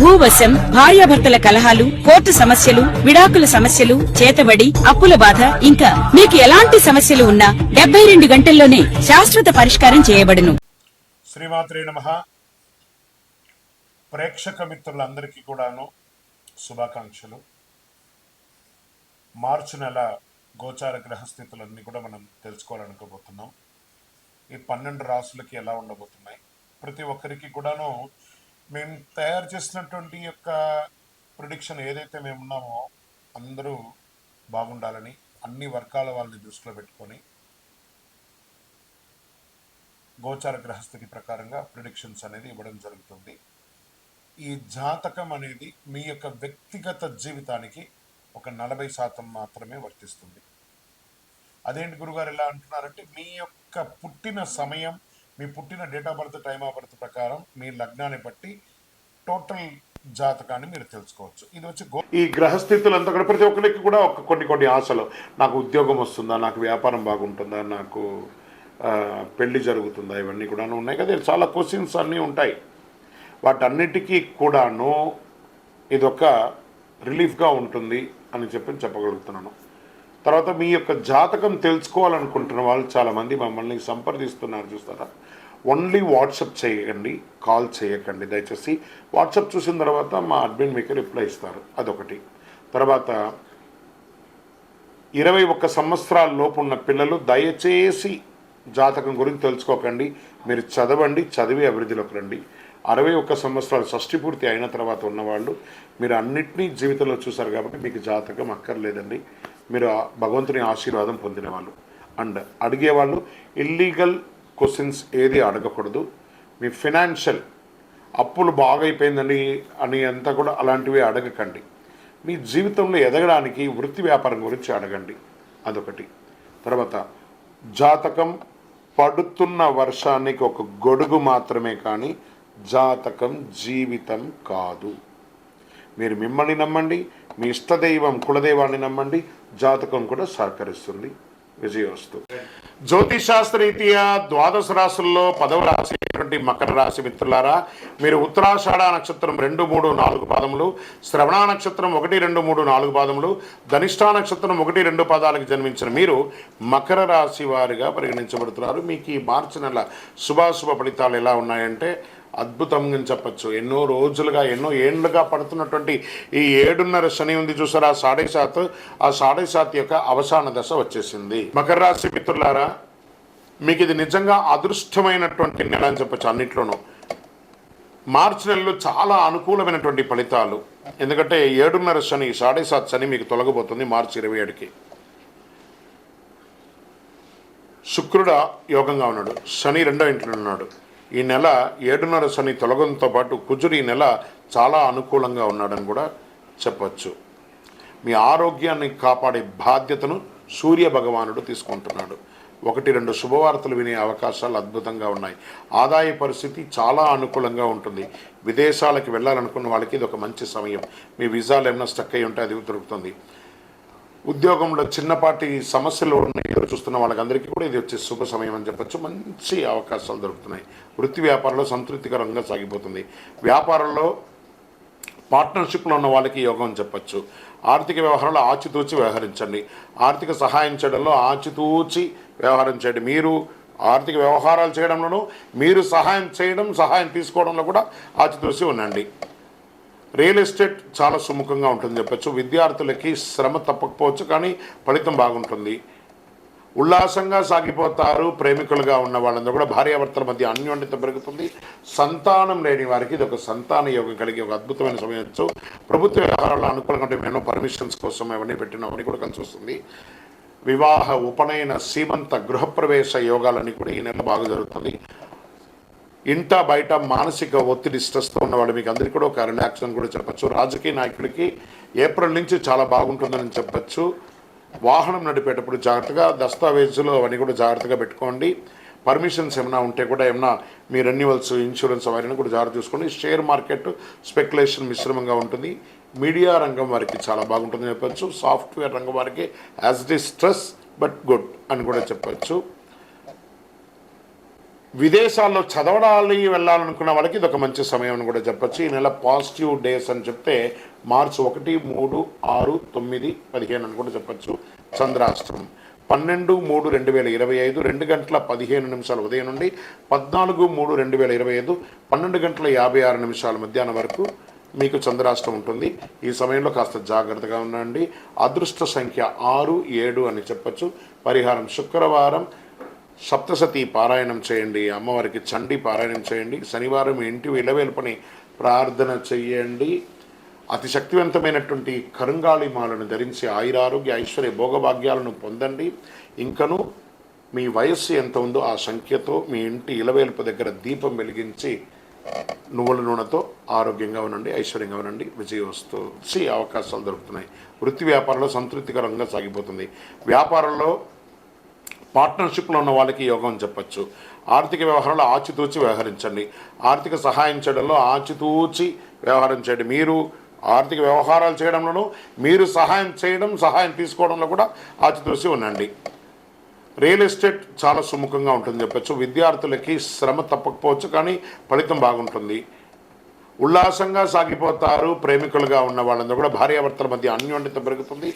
భూవశం భార్యాభర్తల కలహాలు కోర్టు సమస్యలు విడాకుల సమస్యలు చేతబడి అప్పుల బాధ ఇంకా మీకు ఎలాంటి సమస్యలు ఉన్నా డెబ్బై రెండు గంటల్లోనే శాశ్వత పరిష్కారం చేయబడును. శ్రీమాత్రే నమ. ప్రేక్షక మిత్రులందరికీ కూడాను శుభాకాంక్షలు. మార్చి నెల గోచార గ్రహస్థితులన్నీ కూడా మనం తెలుసుకోవాలనుకోబోతున్నాం. ఈ పన్నెండు రాసులకి ఎలా ఉండబోతున్నాయి? ప్రతి ఒక్కరికి కూడాను మేము తయారు చేసినటువంటి యొక్క ప్రొడిక్షన్ ఏదైతే మేము ఉన్నామో అందరూ బాగుండాలని అన్ని వర్గాల వాళ్ళని దృష్టిలో పెట్టుకొని గోచార గ్రహస్థితి ప్రకారంగా ప్రిడిక్షన్స్ అనేది ఇవ్వడం జరుగుతుంది. ఈ జాతకం అనేది మీ యొక్క వ్యక్తిగత జీవితానికి ఒక నలభై శాతం మాత్రమే వర్తిస్తుంది. అదేంటి గురుగారు ఎలా అంటున్నారంటే మీ యొక్క పుట్టిన సమయం మీ పుట్టిన date of birth time of birth ప్రకారం మీ లగ్నాన్ని బట్టి టోటల్ జాతకాన్ని మీరు తెలుసుకోవచ్చు. ఇది వచ్చి ఈ ఈ గ్రహస్థితులంతా కూడా ప్రతి ఒక్కరికి కూడా ఒక కొన్ని కొన్ని ఆశలు. నాకు ఉద్యోగం వస్తుందా నాకు వ్యాపారం బాగుంటుందా నాకు పెళ్ళి జరుగుతుందా ఇవన్నీ కూడా ఉన్నాయి కదా. చాలా క్వశ్చన్స్ అన్నీ ఉంటాయి. వాటన్నిటికీ కూడాను ఇదొక రిలీఫ్గా ఉంటుంది అని చెప్పి చెప్పగలుగుతున్నాను. తర్వాత మీ యొక్క జాతకం తెలుసుకోవాలనుకుంటున్న వాళ్ళు చాలామంది మమ్మల్ని సంప్రదిస్తున్నారు చూస్తారా? ఓన్లీ వాట్సప్ చేయకండి కాల్ చేయకండి. దయచేసి వాట్సప్ చూసిన తర్వాత మా అడ్మిన్ మీకు రిప్లై ఇస్తారు. అదొకటి. తర్వాత ఇరవై ఒక్క సంవత్సరాల లోపు ఉన్న పిల్లలు దయచేసి జాతకం గురించి తెలుసుకోకండి. మీరు చదవండి చదివి అభివృద్ధిలోకి రండి. అరవై ఒక్క సంవత్సరాలు షష్టి పూర్తి అయిన తర్వాత ఉన్నవాళ్ళు మీరు అన్నిటినీ జీవితంలో చూసారు కాబట్టి మీకు జాతకం అక్కర్లేదండి. మీరు ఆ భగవంతుని ఆశీర్వాదం పొందిన వాళ్ళు అండ్ అడిగేవాళ్ళు ఇల్లీగల్ క్వశ్చన్స్ ఏది అడగకూడదు. మీ ఫినాన్షియల్ అప్పులు బాగైపోయిందని అని అంతా కూడా అలాంటివి అడగకండి. మీ జీవితంలో ఎదగడానికి వృత్తి వ్యాపారం గురించి అడగండి. అదొకటి. తర్వాత జాతకం పడుతున్న వర్షానికి ఒక గొడుగు మాత్రమే కానీ జాతకం జీవితం కాదు. మీరు మిమ్మల్ని నమ్మండి మీ ఇష్టదైవం కులదైవాన్ని నమ్మండి జాతకం కూడా సహకరిస్తుంది. విజయవస్తు. జ్యోతిశాస్త్రరీత్యా ద్వాదశ రాశుల్లో పదవ రాశి అయినటువంటి మకర రాశి మిత్రులారా మీరు ఉత్తరాషాఢ నక్షత్రం రెండు మూడు నాలుగు పాదములు శ్రవణ నక్షత్రం ఒకటి రెండు మూడు నాలుగు పాదములు ధనిష్టా నక్షత్రం ఒకటి రెండు పాదాలకు జన్మించిన మీరు మకర రాశి వారిగా పరిగణించబడుతున్నారు. మీకు ఈ మార్చి నెల శుభాశుభ ఫలితాలు ఎలా ఉన్నాయంటే అద్భుతంగా చెప్పచ్చు. ఎన్నో రోజులుగా ఎన్నో ఏండ్లుగా పడుతున్నటువంటి ఈ ఏడున్నర శని ఉంది చూసారా? ఆ సాడే సాత్ ఆ సాడే సాత్ యొక్క అవసాన దశ వచ్చేసింది. మకర రాశి మిత్రులారా మీకు ఇది నిజంగా అదృష్టమైనటువంటి నెల అని చెప్పచ్చు అన్నిట్లోనూ. మార్చి నెలలో చాలా అనుకూలమైనటువంటి ఫలితాలు. ఎందుకంటే ఏడున్నర శని సాడే సాత్ శని మీకు తొలగబోతుంది మార్చి ఇరవై ఏడుకి. శుక్రుడు యోగంగా ఉన్నాడు. శని రెండో ఇంట్లో ఉన్నాడు. ఈ నెల ఏడున్నర శని తొలగంతో పాటు కుజుడు ఈ నెల చాలా అనుకూలంగా ఉన్నాడని కూడా చెప్పవచ్చు మీ ఆరోగ్యాన్ని కాపాడే బాధ్యతను సూర్య భగవానుడు తీసుకుంటున్నాడు. ఒకటి రెండు శుభవార్తలు వినే అవకాశాలు అద్భుతంగా ఉన్నాయి. ఆదాయ పరిస్థితి చాలా అనుకూలంగా ఉంటుంది. విదేశాలకు వెళ్ళాలనుకున్న వాళ్ళకి ఇది ఒక మంచి సమయం. మీ వీసాలు ఏమైనా స్టక్ అయి ఉంటే అది దొరుకుతుంది. ఉద్యోగంలో చిన్నపాటి సమస్యలు ఉన్నాయి ఎదురు చూస్తున్న వాళ్ళకందరికీ కూడా ఇది వచ్చే శుభ సమయం అని చెప్పొచ్చు. మంచి అవకాశాలు దొరుకుతున్నాయి. వృత్తి వ్యాపారంలో సంతృప్తికరంగా సాగిపోతుంది. వ్యాపారంలో పార్ట్నర్షిప్లో ఉన్న వాళ్ళకి యోగం అని చెప్పచ్చు. ఆర్థిక వ్యవహారాలు ఆచితూచి వ్యవహరించండి. ఆర్థిక సహాయం చేయడంలో ఆచితూచి వ్యవహారం చేయండి. మీరు ఆర్థిక వ్యవహారాలు చేయడంలోనూ మీరు సహాయం చేయడం సహాయం తీసుకోవడంలో కూడా ఆచితూచి ఉండండి. రియల్ ఎస్టేట్ చాలా సుముఖంగా ఉంటుంది చెప్పచ్చు. విద్యార్థులకి శ్రమ తప్పకపోవచ్చు కానీ ఫలితం బాగుంటుంది. ఉల్లాసంగా సాగిపోతారు ప్రేమికులుగా ఉన్న వాళ్ళందరూ కూడా భార్యాభర్తల మధ్య అన్యోన్యత పెరుగుతుంది. సంతానం లేని వారికి ఇది ఒక సంతాన యోగం కలిగే ఒక అద్భుతమైన సమయం ప్రభుత్వ వ్యవహారాల్లో అనుకూలంగా మేము ఎన్నో పర్మిషన్స్ కోసం ఎవరిని పెట్టిన అవన్నీ కూడా కలిసి వస్తుంది. వివాహ ఉపనయన సీమంత గృహప్రవేశ యోగాలన్నీ కూడా ఈ నెల బాగా జరుగుతుంది. ఇంట బయట మానసిక ఒత్తిడి స్ట్రెస్తో ఉన్నవాడు మీకు అందరికీ కూడా ఒక రిలాక్స్ కూడా చెప్పచ్చు. రాజకీయ నాయకుడికి ఏప్రిల్ నుంచి చాలా బాగుంటుందని చెప్పచ్చు. వాహనం నడిపేటప్పుడు జాగ్రత్తగా దస్తావేజులు అవన్నీ కూడా జాగ్రత్తగా పెట్టుకోండి. పర్మిషన్స్ ఏమైనా ఉంటే కూడా ఏమైనా మీ రెన్యువల్స్ ఇన్సూరెన్స్ అవన్నీ కూడా జాగ్రత్త చూసుకోండి. షేర్ మార్కెట్ స్పెక్యులేషన్ మిశ్రమంగా ఉంటుంది. మీడియా రంగం వారికి చాలా బాగుంటుందని చెప్పొచ్చు. సాఫ్ట్వేర్ రంగం వారికి as it is stress but good అని కూడా చెప్పచ్చు. విదేశాల్లో చదవడానికి వెళ్ళాలనుకున్న వాళ్ళకి ఇది ఒక మంచి సమయం అని కూడా చెప్పచ్చు. ఈ నెల పాజిటివ్ డేస్ అని చెప్తే మార్చి ఒకటి మూడు ఆరు తొమ్మిది పదిహేను అని కూడా చెప్పచ్చు. చంద్రాష్టమం పన్నెండు మూడు రెండు వేల ఇరవై ఐదు రెండు గంటల పదిహేను నిమిషాల ఉదయం నుండి పద్నాలుగు మూడు రెండు వేల ఇరవై ఐదు పన్నెండు గంటల యాభై ఆరు నిమిషాల మధ్యాహ్నం వరకు మీకు చంద్రాష్టం ఉంటుంది. ఈ సమయంలో కాస్త జాగ్రత్తగా ఉండండి. అదృష్ట సంఖ్య ఆరు ఏడు అని చెప్పొచ్చు. పరిహారం శుక్రవారం సప్తసతి పారాయణం చేయండి అమ్మవారికి చండి పారాయణం చేయండి శనివారం ఇంటి ఇలవేల్పని ప్రార్థన చేయండి. అతి శక్తివంతమైనటువంటి కరుంగాళి మాలను ధరించి ఆయురారోగ్య ఐశ్వర్య భోగభాగ్యాలను పొందండి. ఇంకను మీ వయస్సు ఎంత ఉందో ఆ సంఖ్యతో మీ ఇంటి ఇలవేల్పు దగ్గర దీపం వెలిగించి నువ్వుల నూనెతో ఆరోగ్యంగా ఉండండి ఐశ్వర్యంగా ఉండండి. విజయవస్తు సి అవకాశాలు దొరుకుతున్నాయి. వృత్తి వ్యాపారంలో సంతృప్తికరంగా సాగిపోతుంది. వ్యాపారంలో పార్ట్నర్షిప్లో ఉన్న వాళ్ళకి యోగం అని చెప్పచ్చు. ఆర్థిక వ్యవహారంలో ఆచితూచి వ్యవహరించండి. ఆర్థిక సహాయం చేయడంలో ఆచితూచి వ్యవహారం చేయండి. మీరు ఆర్థిక వ్యవహారాలు చేయడంలోనూ మీరు సహాయం చేయడం సహాయం తీసుకోవడంలో కూడా ఆచితూచి ఉండండి. రియల్ ఎస్టేట్ చాలా సుముఖంగా ఉంటుంది చెప్పచ్చు. విద్యార్థులకి శ్రమ తప్పకపోవచ్చు కానీ ఫలితం బాగుంటుంది. ఉల్లాసంగా సాగిపోతారు ప్రేమికులుగా ఉన్న వాళ్ళందరూ కూడా భార్యాభర్తల మధ్య అన్యోన్యత పెరుగుతుంది.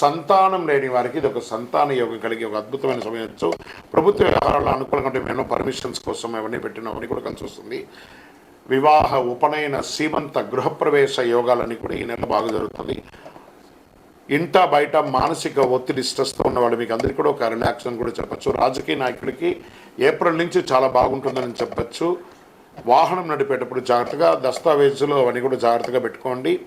సంతానం లేని వారికి ఇది ఒక సంతాన యోగం కలిగి ఒక అద్భుతమైన సమయం ప్రభుత్వ వ్యవహారాల అనుకూలంగా ఉంటే పర్మిషన్స్ కోసం అవన్నీ పెట్టిన అవన్నీ కూడా కలిసి వస్తుంది. వివాహ ఉపనయన సీమంత గృహప్రవేశ యోగాలన్నీ కూడా ఈ నెల బాగా జరుగుతుంది. ఇంట బయట మానసిక ఒత్తిడి స్ట్రెస్తో ఉన్న వాళ్ళు మీకు అందరికీ కూడా ఒక రిలాక్స్ అని కూడా చెప్పచ్చు. రాజకీయ నాయకుడికి ఏప్రిల్ నుంచి చాలా బాగుంటుందని చెప్పచ్చు. వాహనం నడిపేటప్పుడు జాగ్రత్తగా దస్తావేజులు అవన్నీ కూడా జాగ్రత్తగా పెట్టుకోండి.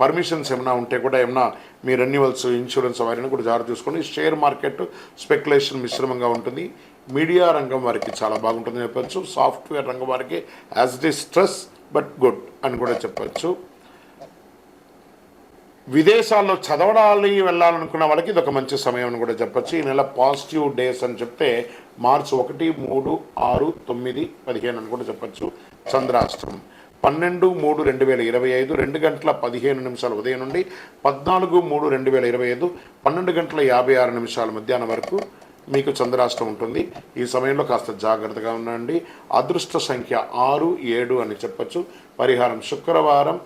పర్మిషన్స్ ఏమైనా ఉంటే కూడా ఏమైనా మీ రెన్యువల్స్ ఇన్సూరెన్స్ అవన్నీ కూడా జాగ్రత్త చూసుకోండి. షేర్ మార్కెట్ స్పెక్యులేషన్ మిశ్రమంగా ఉంటుంది. మీడియా రంగం వారికి చాలా బాగుంటుందని చెప్పచ్చు. సాఫ్ట్వేర్ రంగం వారికి as it is stress but good అని కూడా చెప్పచ్చు. విదేశాల్లో చదవడాలి వెళ్ళాలనుకున్న వాళ్ళకి ఇది ఒక మంచి సమయం అని కూడా చెప్పచ్చు. ఈ నెల పాజిటివ్ డేస్ అని చెప్తే మార్చి ఒకటి మూడు ఆరు తొమ్మిది పదిహేను అని కూడా చెప్పచ్చు చంద్రాష్టమం పన్నెండు మూడు రెండు వేల ఇరవై ఐదు రెండు గంటల పదిహేను నిమిషాల ఉదయం నుండి పద్నాలుగు మూడు రెండు వేల ఇరవై ఐదు పన్నెండు గంటల యాభై ఆరు నిమిషాల మధ్యాహ్నం వరకు మీకు చంద్రాష్టం ఉంటుంది. ఈ సమయంలో కాస్త జాగ్రత్తగా ఉండండి. అదృష్ట సంఖ్య ఆరు ఏడు అని చెప్పచ్చు. పరిహారం శుక్రవారం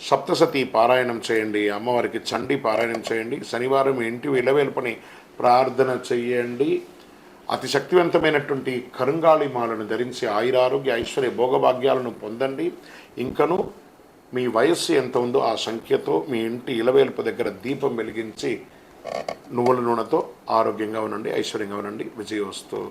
సప్తసతి పారాయణం చేయండి అమ్మవారికి చండి పారాయణం చేయండి శనివారం ఇంటి ఇలవేల్పని ప్రార్థన చేయండి. అతి శక్తివంతమైనటువంటి కరుంగాళి మాలను ధరించి ఆయురారోగ్య ఐశ్వర్య భోగభాగ్యాలను పొందండి. ఇంకను మీ వయస్సు ఎంత ఉందో ఆ సంఖ్యతో మీ ఇంటి ఇలవేల్పు దగ్గర దీపం వెలిగించి నువ్వుల నూనెతో ఆరోగ్యంగా ఉండండి ఐశ్వర్యంగా ఉండండి. విజయవస్తు